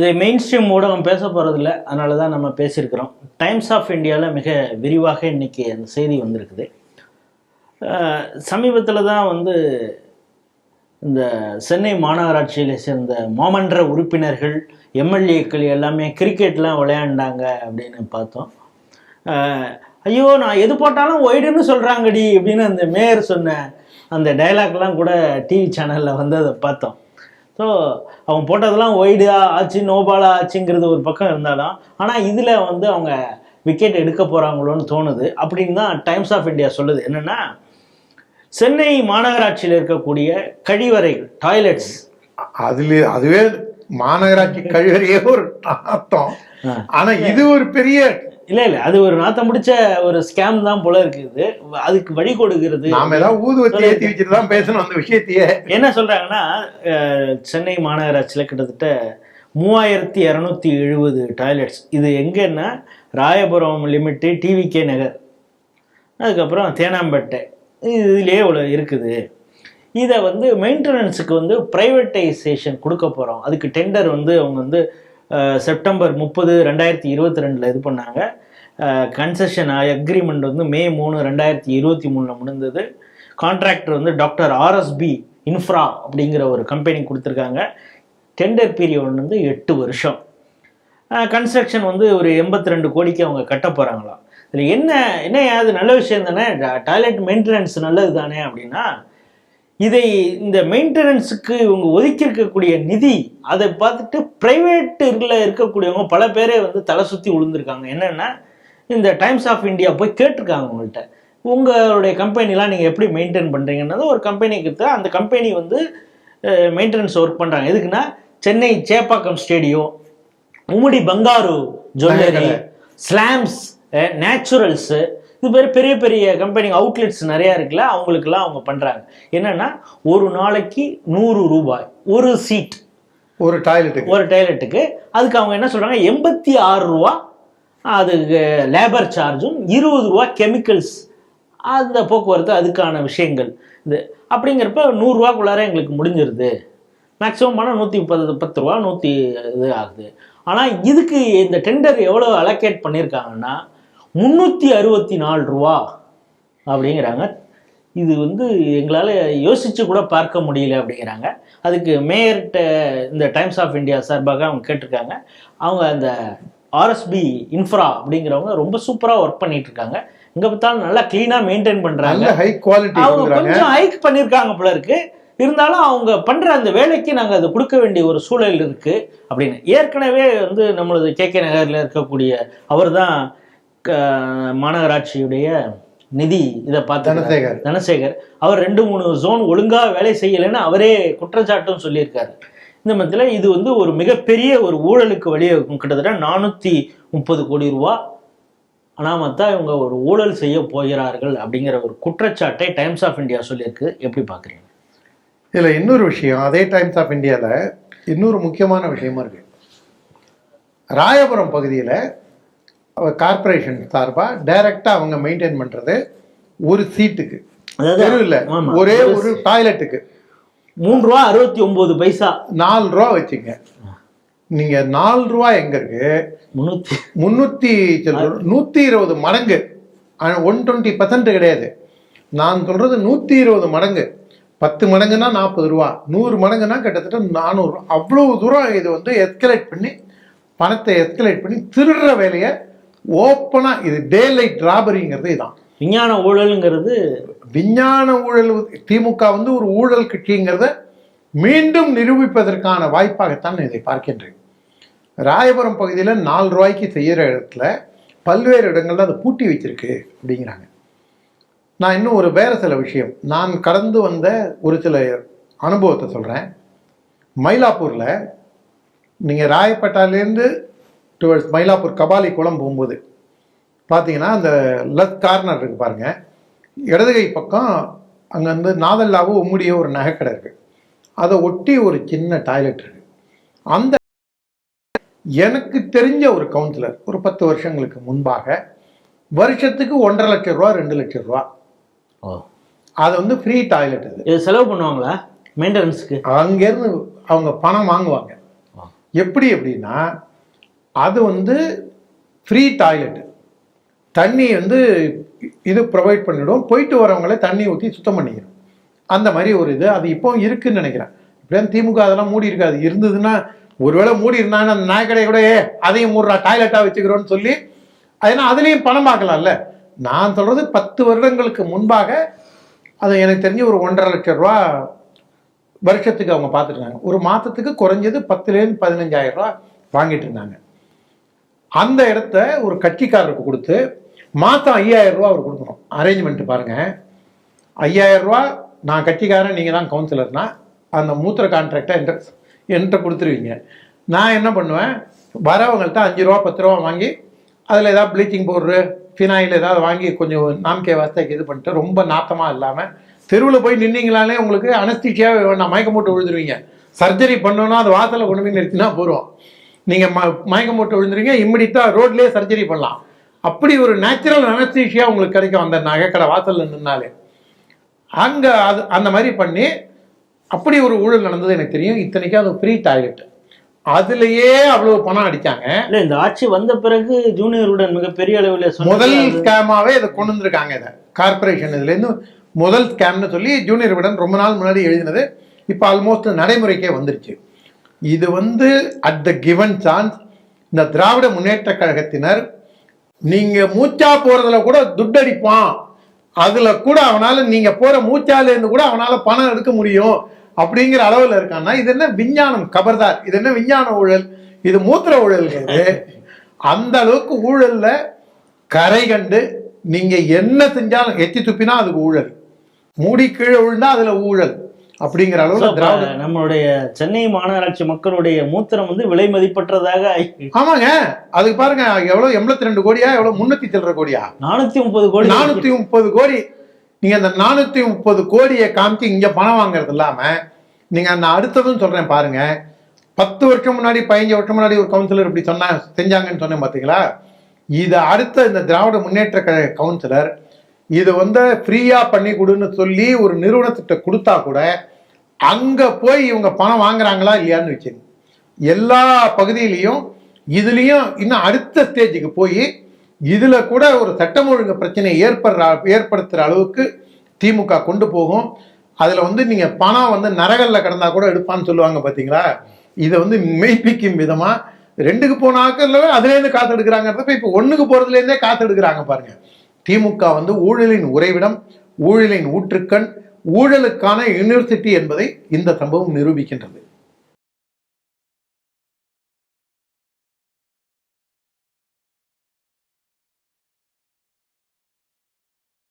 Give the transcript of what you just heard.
இதை main stream ஊடகம் பேச போகிறதில்ல அதனால தான் நம்ம பேசியிருக்கிறோம். டைம்ஸ் ஆஃப் இந்தியாவில் மிக விரிவாக இன்னைக்கு அந்த செய்தி வந்திருக்குது. சமீபத்தில் தான் வந்து இந்த சென்னை மாநகராட்சியில் சேர்ந்த மாமன்ற உறுப்பினர்கள் எம்எல்ஏக்கள் எல்லாமே கிரிக்கெட்லாம் விளையாண்டாங்க அப்படின்னு பார்த்தோம். ஐயோ நான் எது போட்டாலும் ஒய்டுன்னு சொல்கிறாங்கடி அப்படின்னு அந்த மேயர் சொன்ன அந்த டைலாக்லாம் கூட டிவி சேனலில் வந்து அதை பார்த்தோம். ஸோ அவங்க போட்டதெல்லாம் ஒய்டா ஆச்சு நோபாலா ஆச்சுங்கிறது ஒரு பக்கம் இருந்தாலும் ஆனால் இதில் வந்து அவங்க விக்கெட் எடுக்க போகிறாங்களோன்னு தோணுது. அப்படின்னு தான் டைம்ஸ் ஆஃப் இந்தியா சொல்லுது. என்னென்னா சென்னை மாநகராட்சியில் இருக்கக்கூடிய கழிவறைகள் டாய்லெட்ஸ் அதுல அதுவே மாநகராட்சி கழிவறையே ஒரு நாத்தம் ஆனா இது ஒரு பெரிய இல்லை இல்லை. அது ஒரு நாத்தம் முடிச்ச ஒரு ஸ்கேம் தான் போல இருக்குது. அதுக்கு வழி கொடுக்கிறது. நாம ஏதாவது ஊதுவத்தி ஏத்தி வச்சுட்டு தான் பேசணும் அந்த விஷயத்தையே. என்ன சொல்றாங்கன்னா அஹ், சென்னை மாநகராட்சியில் கிட்டத்தட்ட மூவாயிரத்தி இரநூத்தி எழுபது டாய்லெட்ஸ் இது எங்கன்னா ராயபுரம் லிமிட்டு டிவிகே நகர். அதுக்கப்புறம் தேனாம்பேட்டை. இதுலேயே இவ்வளோ இருக்குது. இதை வந்து மெயின்டெனன்ஸுக்கு வந்து ப்ரைவேட்டைசேஷன் கொடுக்க போகிறோம் அதுக்கு டெண்டர் வந்து அவங்க வந்து செப்டம்பர் முப்பது ரெண்டாயிரத்தி இருபத்தி ரெண்டில் இது பண்ணாங்க. கன்செஷன் அக்ரிமெண்ட் வந்து மே மூணு ரெண்டாயிரத்தி இருபத்தி மூணில் முடிந்தது. கான்ட்ராக்டர் வந்து டாக்டர் ஆர்எஸ்பி இன்ஃப்ரா அப்படிங்கிற ஒரு கம்பெனி கொடுத்துருக்காங்க. டெண்டர் பீரியட் வந்து எட்டு வருஷம். கன்ஸ்ட்ரக்ஷன் வந்து ஒரு எண்பத்தி ரெண்டு கோடிக்கு அவங்க கட்ட போகிறாங்களாம் இதில் என்ன என்ன அது நல்ல விஷயம் தானே? டாய்லெட் மெயின்டெனன்ஸ் நல்லது தானே அப்படின்னா இதை இந்த மெயின்டெனன்ஸுக்கு இவங்க ஒதுக்கி இருக்கக்கூடிய நிதி அதை பார்த்துட்டு ப்ரைவேட்டில் இருக்கக்கூடியவங்க பல பேரே வந்து தலை சுற்றி விழுந்திருக்காங்க என்னென்னா இந்த டைம்ஸ் ஆஃப் இந்தியா போய் கேட்டிருக்காங்க உங்கள்கிட்ட உங்களுடைய கம்பெனிலாம் நீங்கள் எப்படி மெயின்டைன் பண்ணுறீங்கன்னது ஒரு கம்பெனிக்கு தான் அந்த கம்பெனி வந்து மெயின்டெனன்ஸ் ஒர்க் பண்ணுறாங்க எதுக்குன்னா சென்னை சேப்பாக்கம் ஸ்டேடியம் உமுடி பங்காரு ஜுவல்லரி ஸ்லாம்ஸ் நேச்சுரல்ஸு இது மாதிரி பெரிய பெரிய கம்பெனி அவுட்லெட்ஸ் நிறையா இருக்குல்ல அவங்களுக்கெல்லாம் அவங்க பண்ணுறாங்க என்னன்னா ஒரு நாளைக்கு நூறு ரூபாய் ஒரு சீட் ஒரு டாய்லெட்டுக்கு ஒரு டாய்லெட்டுக்கு அதுக்கு அவங்க என்ன சொல்கிறாங்க எண்பத்தி ஆறு ரூபா அதுக்கு லேபர் சார்ஜும் இருபது ரூபா கெமிக்கல்ஸ் அந்த போக்குவரத்து அதுக்கான விஷயங்கள். இது அப்படிங்கிறப்ப நூறுரூவாக்குள்ளார எங்களுக்கு முடிஞ்சிருது. மேக்ஸிமம் பணம் நூற்றி முப்பது பத்து ரூபா நூற்றி இது ஆகுது. ஆனால் இதுக்கு இந்த டெண்டர் எவ்வளோ அலோகேட் பண்ணியிருக்காங்கன்னா முந்நூற்றி அறுபத்தி நாலு ரூபா அப்படிங்கிறாங்க. இது வந்து எங்களால் யோசித்து கூட பார்க்க முடியல அப்படிங்கிறாங்க. அதுக்கு மேயர்கிட்ட இந்த டைம்ஸ் ஆஃப் இந்தியா சார்பாக அவங்க கேட்டிருக்காங்க. அவங்க அந்த ஆர்எஸ்பி இன்ஃப்ரா அப்படிங்கிறவங்க ரொம்ப சூப்பராக ஒர்க் பண்ணிட்டு இருக்காங்க இங்கே பார்த்தாலும் நல்லா க்ளீனாக மெயின்டைன் பண்ணுறாங்க ஹை குவாலிட்டி அவங்க கொஞ்சம் ஹைக் பண்ணியிருக்காங்க போல இருக்கு. இருந்தாலும் அவங்க பண்ற அந்த வேலைக்கு நாங்க அதை கொடுக்க வேண்டிய ஒரு சூழல் இருக்கு அப்படின்னு. ஏற்கனவே வந்து நம்மளது கே கே நகர்ல இருக்கக்கூடிய அவர் தான் மாநகராட்சியுடைய நிதி இதை பார்த்து தனசேகர். தனசேகர். அவர் ரெண்டு மூணு ஜோன் ஒழுங்கா வேலை செய்யலைன்னு அவரே குற்றச்சாட்டும் சொல்லியிருக்காரு. இந்த மத்தியில் இது வந்து ஒரு மிகப்பெரிய ஒரு ஊழலுக்கு வழிவகுக்கும். கிட்டத்தட்ட நானூற்றி முப்பது கோடி ரூபா அனாமத்தா இவங்க ஒரு ஊழல் செய்ய போகிறார்கள் அப்படிங்கிற ஒரு குற்றச்சாட்டை டைம்ஸ் ஆஃப் இந்தியா சொல்லியிருக்கு. எப்படி பார்க்குறீங்க? இதுல இன்னொரு விஷயம் அதே டைம்ஸ் ஆஃப் இந்தியால இன்னொரு முக்கியமான விஷயமா இருக்கு. ராயபுரம் பகுதியில் கார்ப்பரேஷன் சார்பாக டைரக்டாக அவங்க மெயின்டைன் பண்ணுறது ஒரு சீட்டுக்கு இல்லை. ஒரே ஒரு டாய்லெட்டுக்கு மூணு ரூபா அறுபத்தி ஒன்பது பைசா. நாலு ரூபா வச்சுங்க. நீங்க நாலு ரூபா எங்க இருக்கு? முந்நூற்றி முந்நூற்றி நூற்றி இருபது மடங்கு. ஒன் டுவெண்ட்டி பர்சன்ட் கிடையாது. நான் சொல்றது நூற்றி இருபது மடங்கு. பத்து மடங்குனா நாற்பது ரூபா. நூறு மடங்குனா கிட்டத்தட்ட நானூறு அவ்வளவு தூரம் இது வந்து எஸ்கலேட் பண்ணி பணத்தை எஸ்கலேட் பண்ணி திருடுற வேலையை ஓப்பனாக இது டே லைட் ராபரிங்கிறது இதான். விஞ்ஞான ஊழலுங்கிறது விஞ்ஞான ஊழல் திமுக வந்து ஒரு ஊழல் கட்சிங்கிறத மீண்டும் நிரூபிப்பதற்கான வாய்ப்பாகத்தான் இதை பார்க்கின்றேன். ராயபுரம் பகுதியில் நாலு ரூபாய்க்கு செய்கிற இடத்துல பல்வேறு இடங்கள்ல அதை பூட்டி வச்சிருக்கு அப்படிங்கிறாங்க. நான் இன்னும் ஒரு வேற சில விஷயம். நான் கடந்து வந்த ஒரு சில அனுபவத்தை சொல்கிறேன் மயிலாப்பூரில் நீங்கள் ராயப்பேட்டாலேருந்து டுவர்ட்ஸ் மயிலாப்பூர் கபாலி குளம் போகும்போது. பார்த்தீங்கன்னா அந்த லெஃப்ட் கார்னர் இருக்கு பாருங்க. இடதுகை பக்கம் அங்கே வந்து நாதல்லாவோ உம்முடியோ ஒரு நகைக்கடை இருக்கு. அதை ஒட்டி ஒரு சின்ன டாய்லெட் இருக்கு. அந்த எனக்கு தெரிஞ்ச ஒரு கவுன்சிலர் ஒரு பத்து வருஷங்களுக்கு முன்பாக வருஷத்துக்கு ஒன்றரை லட்சம் ரூபா ரெண்டு லட்சம் ரூபா. அது வந்து ஃப்ரீ டாய்லெட் அது. இது செலவு பண்ணுவாங்களா? மெயின்டெனன்ஸ்க்கு அங்கேருந்து அவங்க பணம் வாங்குவாங்க. எப்படி அப்படின்னா அது வந்து ஃப்ரீ டாய்லெட் தண்ணி வந்து இது ப்ரொவைட் பண்ணிவிடும் போயிட்டு வரவங்களே தண்ணி ஊற்றி சுத்தம் பண்ணிக்கிறோம் அந்த மாதிரி ஒரு இது. அது இப்போ இருக்குன்னு நினைக்கிறேன். இப்படியே திமுக அதெல்லாம் மூடி இருக்காது இருந்ததுன்னா ஒருவேளை மூடி இருந்தாங்கன்னா அந்த நாய்க்கடை கூட ஏ அதையும் மூடுறா டாய்லெட்டாக வச்சுக்கிறோன்னு சொல்லி அதனால் அதுலேயும் பணம் பார்க்கலாம்ல. நான் சொல்கிறது பத்து வருடங்களுக்கு முன்பாக அது எனக்கு தெரிஞ்சு ஒரு ஒன்றரை லட்சம் ரூபா வருஷத்துக்கு அவங்க பார்த்துருந்தாங்க ஒரு மாதத்துக்கு குறைஞ்சது பத்துலேருந்து பதினஞ்சாயிரம் ரூபா வாங்கிட்டு இருந்தாங்க. அந்த இடத்த ஒரு கட்சிக்காரருக்கு கொடுத்து மாதம் ஐயாயிரம் ரூபா அவர் கொடுக்கணும். அரேஞ்ச்மெண்ட் பாருங்க. ஐயாயிரம் ரூபா நான் கட்சிக்காரன் நீங்கள் தான் கவுன்சிலர்னா அந்த மூத்திர கான்ட்ராக்டை என்கிட்ட என்கிட்ட கொடுத்துருவீங்க. நான் என்ன பண்ணுவேன்? வரவங்கள்ட்ட அஞ்சு ரூபா பத்து ரூபா வாங்கி அதில் ஏதாவது ப்ளீச்சிங் பவுட்ரு ஃபினாயில் ஏதாவது வாங்கி கொஞ்சம் நாம்கே வாஸ்தைக்கு இது பண்ணிட்டு ரொம்ப நாத்தமாக இல்லாமல் தெருவில் போய் நின்னீங்களாலே உங்களுக்கு அனஸ்தீஷியாவே வேண்டாம் மயக்கம் போட்டு விழுந்துருவீங்க. சர்ஜரி பண்ணோன்னா அது வாசலில் கொண்டு போய் நிறுத்தினா போகிறோம் நீங்கள் ம மயக்கம் போட்டு விழுந்துருவீங்க இம்மிடியட்டாக ரோட்லேயே சர்ஜரி பண்ணலாம். அப்படி ஒரு நேச்சுரல் அனஸ்தீஷியா உங்களுக்கு கிடைக்கும் அந்த நகைக்கடை வாசலில் நின்னாலே. அங்கே அது அந்த மாதிரி பண்ணி அப்படி ஒரு ஊழல் நடந்தது எனக்கு தெரியும். இத்தனைக்கும் அது ஃப்ரீ டாய்லெட் அதுலயே அவ்வளவு பணம் அடிச்சாங்க. இல்ல இந்த ஆட்சி வந்த பிறகு ஜூனியருடன் மிகப்பெரிய அளவில் முதல் ஸ்கேமாவே இதை கொண்டு வந்திருக்காங்க இதை. கார்பரேஷன் இதுல இருந்து முதல் ஸ்கேம்னு சொல்லி ஜூனியர் விடன் ரொம்ப நாள் முன்னாடி எழுதினது. இப்போ ஆல்மோஸ்ட் நடைமுறைக்கே வந்துருச்சு. இது வந்து அட் த கிவன் சான்ஸ் இந்த திராவிட முன்னேற்ற கழகத்தினர் நீங்கள் மூச்சா போகிறதுல கூட துட்டடிப்பான் அதில் கூட அவனால் நீங்கள் போகிற மூச்சாலேருந்து கூட அவனால் பணம் எடுக்க முடியும் அப்படிங்கிற அளவில் இருக்கான்னா இது என்ன விஞ்ஞானம் கபர்தார். இது என்ன விஞ்ஞான ஊழல்? இது மூத்திர ஊழல்கிறது அந்த அளவுக்கு ஊழலில் கரை கண்டு நீங்கள் என்ன செஞ்சாலும் எத்தி துப்பினா அதுக்கு ஊழல். மூடி கீழே விழுந்தா அதில் ஊழல். அப்படிங்கிற அளவுல திராவிட நம்மளுடைய சென்னை மாநகராட்சி மக்களுடைய மூத்திரம் வந்து விலை மதிப்பற்றதாக ஆமாங்க. அதுக்கு பாருங்க எவ்வளவு? எண்பத்தி ரெண்டு கோடியா? எவ்வளவு? முன்னூத்தி சில்லற கோடியா? நானூத்தி முப்பது கோடி நானூத்தி முப்பது கோடி. நீங்க அந்த நானூத்தி முப்பது கோடியை காமிச்சு இங்க பணம் வாங்குறது இல்லாம நீங்க அந்த அடுத்ததும் சொல்றேன் பாருங்க. பத்து வருஷம் முன்னாடி பதினஞ்சு வருஷம் முன்னாடி ஒரு கவுன்சிலர் இப்படி சொன்னா செஞ்சாங்கன்னு சொன்னேன் பாத்தீங்களா? இது அடுத்த இந்த திராவிட முன்னேற்ற கழக கவுன்சிலர் இது வந்து ஃப்ரீயா பண்ணி கொடுன்னு சொல்லி ஒரு நிறுவனத்திட்ட கொடுத்தா கூட அங்க போய் இவங்க பணம் வாங்குறாங்களா இல்லையான்னு வச்சுங்க எல்லா பகுதியிலையும் இதுலயும் இன்னும் அடுத்த ஸ்டேஜுக்கு போய் இதுல கூட ஒரு சட்டம் ஒழுங்கு பிரச்சனை ஏற்படுற ஏற்படுத்துற அளவுக்கு திமுக கொண்டு போகும். அதுல வந்து நீங்க பணம் வந்து நரகல்ல கிடந்தா கூட எடுப்பான்னு சொல்லுவாங்க பாத்தீங்களா? இதை வந்து மெய்ப்பிக்கும் விதமா ரெண்டுக்கு போன ஆக்கல்ல அதுல இருந்து காத்து எடுக்கிறாங்கிறதப்ப இப்ப ஒண்ணுக்கு போறதுல இருந்தே காத்து எடுக்கிறாங்க பாருங்க. திமுக வந்து ஊழலின் உறைவிடம் ஊழலின் ஊற்றுக்கண் ஊழலுக்கான யூனிவர்சிட்டி என்பதை இந்த சம்பவம் நிரூபிக்கின்றது.